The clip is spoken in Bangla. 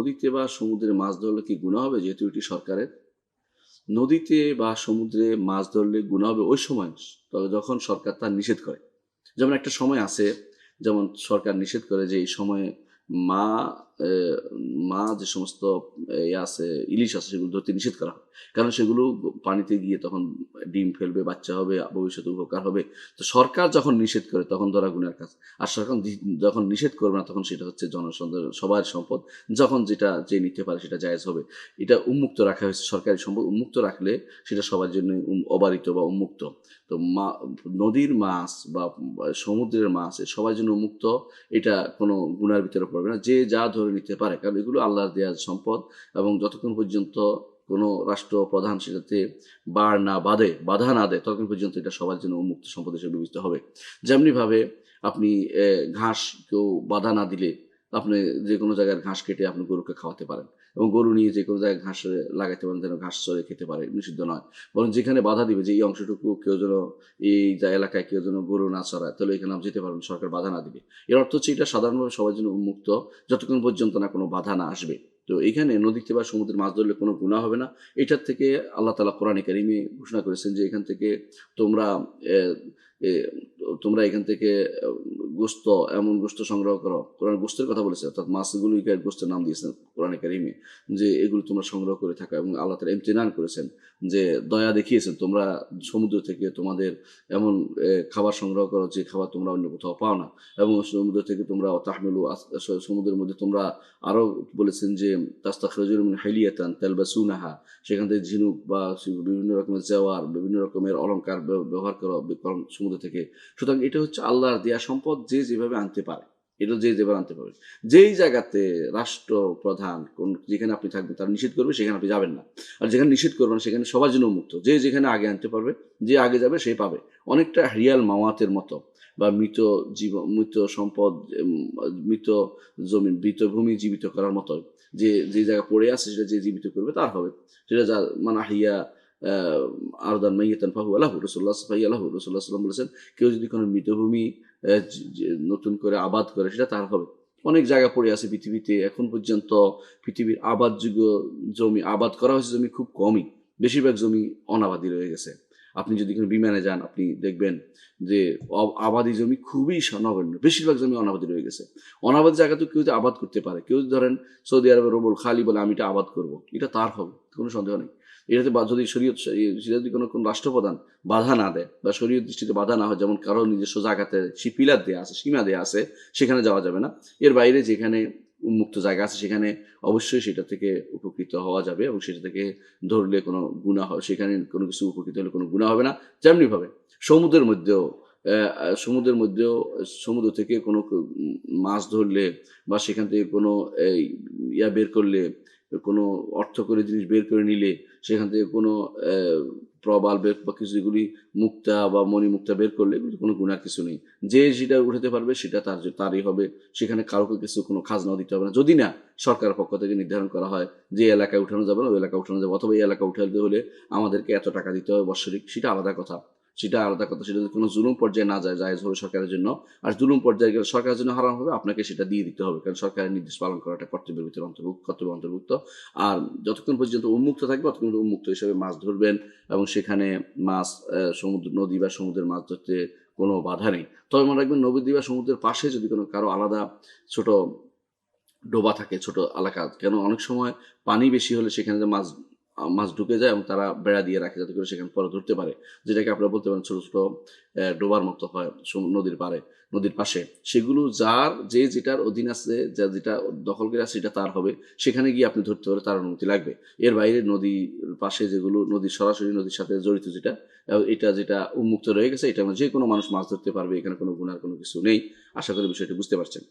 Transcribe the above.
নদীতে বা সমুদ্রে মাছ ধরলে কি গুণা হবে, যেহেতু এটি সরকারের? নদীতে বা সমুদ্রে মাছ ধরলে গুণা হবে ওই সময়, তবে যখন সরকার তা নিষেধ করে। যেমন একটা সময় আছে, যেমন সরকার নিষেধ করে যে এই সময়ে মা মা যে সমস্ত ইয়ে আছে, ইলিশ আছে, সেগুলো ধরতে নিষেধ করা হয় কারণ সেগুলো পানিতে গিয়ে তখন ডিম ফেলবে, বাচ্চা হবে, ভবিষ্যতে উপকার হবে। তো সরকার যখন নিষেধ করে, তখন ধরা গুণের কাজ। আর সরকার যখন নিষেধ করবে না, তখন সেটা হচ্ছে জনসম্পদ সবার সম্পদ। যখন যেটা যে নিতে পারে, সেটা জায়েজ হবে। এটা উন্মুক্ত রাখা হয়েছে, সরকারি সম্পদ উন্মুক্ত রাখলে সেটা সবার জন্য অবারিত বা উন্মুক্ত। তো মা, নদীর মাছ বা সমুদ্রের মাছ, সবার জন্য উন্মুক্ত, এটা কোনো গুণার ভিতরে পড়বে না। যে যা ধরে নিতে পারে। কারণ এগুলো আল্লাহর দেওয়ার সম্পদ এবং যতক্ষণ পর্যন্ত কোনো রাষ্ট্র প্রধান সেটাতে বার না বাঁধে, বাধা না দেয়, ততক্ষণ পর্যন্ত এটা সবার জন্য উন্মুক্ত সম্পদ হিসেবে বিবেচিত হবে। যেমনিভাবে আপনি ঘাস কেউ বাধা না দিলে আপনি যে কোনো জায়গার ঘাস কেটে আপনি গরুকে খাওয়াতে পারেন এবং গরু নিয়ে যে কোনো জায়গায় ঘাস লাগাইতে পারেন যেন ঘাস চড়ে খেতে পারে, নিষিদ্ধ নয়। বরং যেখানে বাধা দিবে যে এই অংশটুকু কেউ যেন এই যা এলাকায় কেউ যেন গরু না চড়ায়, তাহলে এখানে আপনি যেতে পারবেন, সরকার বাধা না দিবে। এর অর্থ হচ্ছে এটা সাধারণভাবে সবার জন্য উন্মুক্ত যতক্ষণ পর্যন্ত না কোনো বাধা না আসবে। তো এখানে নদীতে বা সমুদ্রের মাছ ধরলে কোনো গুণা হবে না। এটার থেকে আল্লাহ তালা কোরআনে কারিমে ঘোষণা করেছেন যে এখান থেকে তোমরা তোমরা এখান থেকে গোস্ত, এমন গোস্ত সংগ্রহ করো। কোরআন গোস্তের কথা বলেছে, অর্থাৎ মাছগুলিকে গোস্তের নাম দিয়েছেন কোরআনে কারিমে, যে এগুলো তোমরা সংগ্রহ করে থাকো এবং আল্লাহ তালা ইমতিনান করেছেন, যে দয়া দেখিয়েছেন তোমরা সমুদ্র থেকে তোমাদের এমন খাবার সংগ্রহ করো যে খাবার তোমরা অন্য কোথাও পাও না। এবং সমুদ্র থেকে তোমরা, তাহমেলু সমুদ্রের মধ্যে তোমরা আরও বলেছেন যে তাস্তাখরজুল হাইলিয়াতান তেলবাসুনাহা, সেখান থেকে ঝিনুক বা বিভিন্ন রকমের জেওয়ার বিভিন্ন রকমের ব্যব- ব্যবহার করো করো সমুদ্র থেকে। সুতরাং এটা হচ্ছে আল্লাহর দেয়া সম্পদ যে যেভাবে আনতে পারে, এটা যে যেভাবে আনতে পারে, যেই জায়গাতে রাষ্ট্র প্রধান কোন, যেখানে আপনি থাকবেন তারা নিষেধ করবে, সেখানে আপনি যাবেন না। আর যেখানে নিষেধ করবেন সেখানে সবার জন্য মুক্ত যে যেখানে আগে আনতে পারবে, যে আগে যাবে, সে পাবে। অনেকটা রিয়াল মাওয়াতের মতো বা মৃত জীব, মৃত সম্পদ মৃত জমি, মৃত ভূমি জীবিত করার মতো যে যে জায়গা পড়ে আছে, সেটা যে জীবিত করবে, তার হবে। সেটা যা মানে হিয়া আরদান মাইয়াতান ফাহু আলাহু রসুল্লাহ সাফাই আলাহু রসুল্লাহ সাল্লাম বলেছেন, কেউ যদি কোনো মৃতভূমি নতুন করে আবাদ করে, সেটা তার হবে। অনেক জায়গা পড়ে আছে পৃথিবীতে, এখন পর্যন্ত পৃথিবীর আবাদযোগ্য জমি আবাদ করা হয়েছে, জমি খুব কমই, বেশিরভাগ জমি অনাবাদী রয়ে গেছে। আপনি যদি কোনো বিমানে যান, আপনি দেখবেন যে আবাদি জমি খুবই নগণ্য। বেশিরভাগ জমি অনাবাদি রয়ে গেছে। অনাবাদি জায়গা তো কেউ আবাদ করতে পারে, কেউ ধরেন সৌদি আরবের রবল খালি বলে আমি এটা আবাদ করব, এটা তার হবে, কোনো সন্দেহ নেই। এটাতে যদি শরীয়ত যদি কোনো কোনো রাষ্ট্রপ্রধান বাধা না দেয় বা শরীয়ত দৃষ্টিতে বাধা না হয়, যেমন কারও নিজস্ব জায়গাতে সে, পিলার দেওয়া আছে, সীমা দেওয়া আছে, সেখানে যাওয়া যাবে না। এর বাইরে যেখানে উন্মুক্ত জায়গা আছে, সেখানে অবশ্যই সেটা থেকে উপকৃত হওয়া যাবে এবং সেটা থেকে ধরলে কোনো গুণা হয় সেখানে কোনো কিছু উপকৃত হলে কোনো গুণা হবে না। যেমনিভাবে সমুদ্রের মধ্যেও সমুদ্রের মধ্যেও, সমুদ্র থেকে কোনো মাছ ধরলে বা সেখান থেকে কোনো ইয়া বের করলে, কোনো অর্থ করে জিনিস বের করে নিলে, সেখান থেকে কোনো প্রবাল বের বা কিছু যেগুলি মুক্তা বা মনি মুক্তা বের করলে এগুলি কোনো গুণা কিছু নেই। যে যেটা উঠাতে পারবে সেটা তার তারই হবে। সেখানে কারোকে কিছু কোনো খাজনাও দিতে হবে না। যদি না, সরকারের পক্ষ থেকে নির্ধারণ করা হয় যে এলাকায় উঠানো যাবে না, ওই এলাকায় উঠানো যাবে। অথবা এই এলাকা উঠাতে হলে আমাদেরকে এত টাকা দিতে হবে বৎসরিক, সেটা আলাদা কথা। সেটা আলাদা কথা। সেটা যদি কোনো জুলুম পর্যায়ে না যায়, জায়েজ হবে সরকারের জন্য। আর জুলুম পর্যায়ে গেলে সরকারের জন্য হারাম হবে, আপনাকে সেটা দিয়ে দিতে হবে। কারণ সরকারের নির্দেশ পালন করাটা কর্তব্যের ভিতরে অন্তর্ভুক্ত কর্তব্য অন্তর্ভুক্ত। আর যতক্ষণ পর্যন্ত উন্মুক্ত থাকবে ততক্ষণ উন্মুক্ত হিসেবে মাছ ধরবেন এবং সেখানে মাছ সমুদ্র, নদী বা সমুদ্রের মাছ ধরতে কোনো বাধা নেই। তবে মনে রাখবেন, নদী বা সমুদ্রের পাশে যদি কোনো কারও আলাদা ছোট ডোবা থাকে, ছোট এলাকা, কেন অনেক সময় পানি বেশি হলে সেখানে যে মাছ মাছ ঢুকে যায় এবং তারা বেড়া দিয়ে রাখে যাতে করে সেখানে পরে ধরতে পারে। যেটাকে আপনারা বলতে পারেন ছোট ছোট ডোবার মতো হয় নদীর পারে নদীর পাশে। সেগুলো যার যে যেটার অধীন আছে, যা যেটা দখল করে আছে, সেটা তার হবে। সেখানে গিয়ে আপনি ধরতে পারে তার অনুমতি লাগবে। এর বাইরে নদীর পাশে যেগুলো নদীর সরাসরি নদীর সাথে জড়িত যেটা এটা যেটা উন্মুক্ত রয়ে গেছে, এটা যে কোনো মানুষ মাছ ধরতে পারবে, এখানে কোনো গুণার কোনো কিছু নেই। আশা করি বিষয়টি বুঝতে পারছেন।